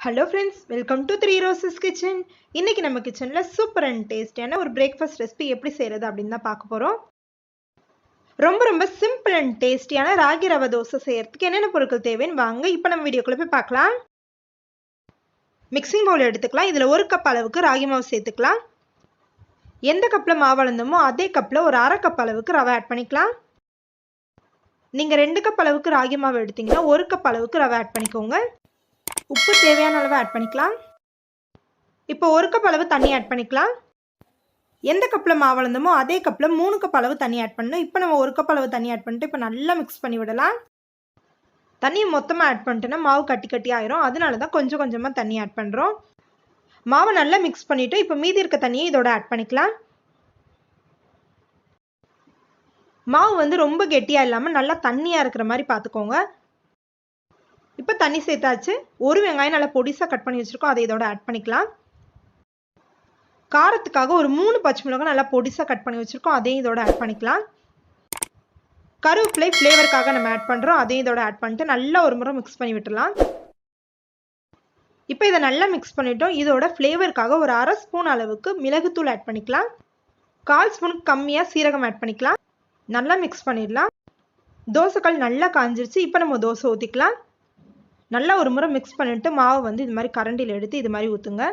Hello friends welcome to three roses kitchen இன்னைக்கு நம்ம கிச்சனில் சூப்பர் அண்ட் டேஸ்டியான ஒரு பிரேக்ஃபாஸ்ட் ரெசிபி எப்படி செய்கிறது அப்படின்னு தான் பார்க்க போகிறோம் ரொம்ப ரொம்ப சிம்பிள் அண்ட் டேஸ்டியான ராகி ரவை தோசை செய்யறதுக்கு என்னென்ன பொருட்கள் தேவைன்னு வாங்க இப்போ நம்ம வீடியோக்குள்ளே போய் பார்க்கலாம். மிக்சிங் பவுல் எடுத்துக்கலாம். இதில் ஒரு கப் அளவுக்கு ராகி மாவு சேர்த்துக்கலாம். எந்த கப்பில் மாவு அளந்தோமோ அதே கப்பில் ஒரு அரை கப் அளவுக்கு ரவை ஆட் பண்ணிக்கலாம். நீங்கள் ரெண்டு கப் அளவுக்கு ராகி மாவு எடுத்தீங்கன்னா ஒரு கப் அளவுக்கு ரவை ஆட் பண்ணிக்கோங்க. உப்பு தேவையான அளவு ஆட் பண்ணிக்கலாம். இப்போ ஒரு கப் அளவு தண்ணி ஆட் பண்ணிக்கலாம். எந்த கப்பில் மாவு வளர்ந்தோமோ அதே கப்பில் மூணு கப் அளவு தண்ணி ஆட் பண்ணணும். இப்போ நம்ம ஒரு கப் அளவு தண்ணி ஆட் பண்ணிட்டு இப்போ நல்லா மிக்ஸ் பண்ணி விடலாம். தண்ணியை மொத்தமாக ஆட் பண்ணிட்டோன்னா மாவு கட்டி கட்டி ஆயிரும். அதனால தான் கொஞ்சம் கொஞ்சமாக தண்ணி ஆட் பண்ணுறோம் மாவை நல்லா மிக்ஸ் பண்ணிவிட்டு இப்போ மீதி இருக்க தண்ணியை இதோட ஆட் பண்ணிக்கலாம். மாவு வந்து ரொம்ப கெட்டியாக இல்லாமல் நல்லா தண்ணியாக இருக்கிற மாதிரி பார்த்துக்கோங்க. இப்போ தண்ணி சேர்த்தாச்சு. ஒரு வெங்காயம் நல்லா பொடிசாக கட் பண்ணி வச்சுருக்கோம். அதை இதோட ஆட் பண்ணிக்கலாம். காரத்துக்காக ஒரு மூணு பச்சை மிளகாய் நல்லா பொடிசாக கட் பண்ணி வச்சுருக்கோம். அதையும் இதோட ஆட் பண்ணிக்கலாம். கருவேப்பிலை ஃப்ளேவருக்காக நம்ம ஆட் பண்ணுறோம் அதையும் இதோட ஆட் பண்ணிட்டு நல்லா ஒரு முறை மிக்ஸ் பண்ணி விட்டுலாம் இப்போ இதை நல்லா மிக்ஸ் பண்ணிட்டோம். இதோட ஃப்ளேவருக்காக ஒரு அரை ஸ்பூன் அளவுக்கு மிளகுத்தூள் ஆட் பண்ணிக்கலாம். கால் ஸ்பூனுக்கு கம்மியாக சீரகம் ஆட் பண்ணிக்கலாம். நல்லா மிக்ஸ் பண்ணிடலாம். தோசைக்கல் நல்லா காஞ்சிருச்சு. இப்போ நம்ம தோசை ஊற்றிக்கலாம் நல்லா ஒரு முறை மிக்ஸ் பண்ணிவிட்டு மாவு வந்து இது மாதிரி கரண்டியில் எடுத்து இது மாதிரி ஊற்றுங்க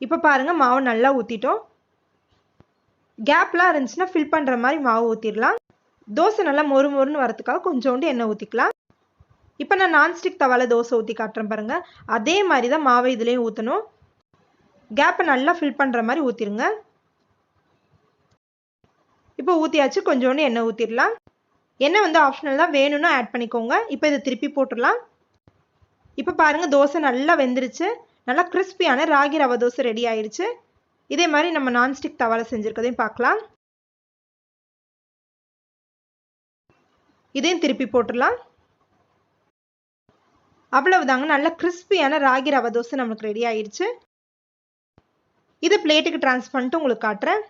இப்போ பாருங்கள் மாவு நல்லா ஊற்றிட்டோம் கேப்லாம் இருந்துச்சுன்னா ஃபில் பண்ணுற மாதிரி மாவு ஊற்றிடலாம் தோசை நல்லா மொறு மொறுன்னு வரதுக்காக கொஞ்சோண்டு எண்ணெய் ஊற்றிக்கலாம் இப்போ நான் நான்ஸ்டிக் தவாவில் தோசை ஊற்றி காட்டுறேன் பாருங்கள் அதே மாதிரி தான் மாவை இதுலேயும் ஊற்றணும் கேப்பை நல்லா ஃபில் பண்ணுற மாதிரி ஊற்றிடுங்க இப்போ ஊற்றியாச்சு கொஞ்சோண்டு எண்ணெய் ஊற்றிடலாம் எண்ணெய் வந்து ஆப்ஷனல் தான். வேணும்னா ஆட் பண்ணிக்கோங்க. இப்போ இதை திருப்பி போட்டுடலாம். இப்போ பாருங்கள் தோசை நல்லா வெந்துருச்சு. நல்லா கிறிஸ்பியான ராகி ரவை தோசை ரெடி ஆயிடுச்சு இதே மாதிரி நம்ம நான்ஸ்டிக் தவால செஞ்சுருக்கதையும் பார்க்கலாம். இதையும் திருப்பி போட்டுடலாம். அவ்வளவுதாங்க. நல்ல கிறிஸ்பியான ராகி ரவை தோசை நம்மளுக்கு ரெடி ஆயிடுச்சு இதை பிளேட்டுக்கு ட்ரான்ஸ்ஃபர் பண்ணிட்டு உங்களுக்கு காட்டுறேன்.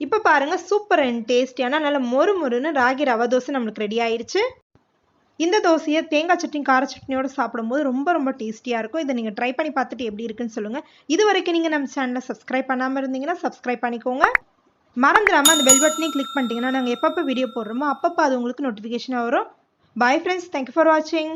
இப்போ பாருங்கள் சூப்பர் அண்ட் டேஸ்டியான நல்ல மொறு மொறுன்னு ராகி ரவா தோசை நம்மளுக்கு ரெடி ஆயிடுச்சு இந்த தோசையை தேங்காய் சட்னி கார சட்னியோடு சாப்பிடும்போது ரொம்ப ரொம்ப டேஸ்டியாக இருக்கும். இதை நீங்கள் ட்ரை பண்ணி பார்த்துட்டு எப்படி இருக்குன்னு சொல்லுங்கள் இது வரைக்கும் நீங்கள் நம்ம சேனலை சப்ஸ்கிரைப் பண்ணாமல் இருந்தீங்கன்னா சப்ஸ்கிரைப் பண்ணிக்கோங்க. மறந்துடாமல் அந்த பெல் பட்டனையும் கிளிக் பண்ணிட்டீங்கன்னா நாங்கள் எப்பப்போ வீடியோ போடுறோமோ அப்பப்போ அது உங்களுக்கு நோட்டிஃபிகேஷனாக வரும். பாய் ஃப்ரெண்ட்ஸ் தேங்க்யூ ஃபார் வாட்சிங்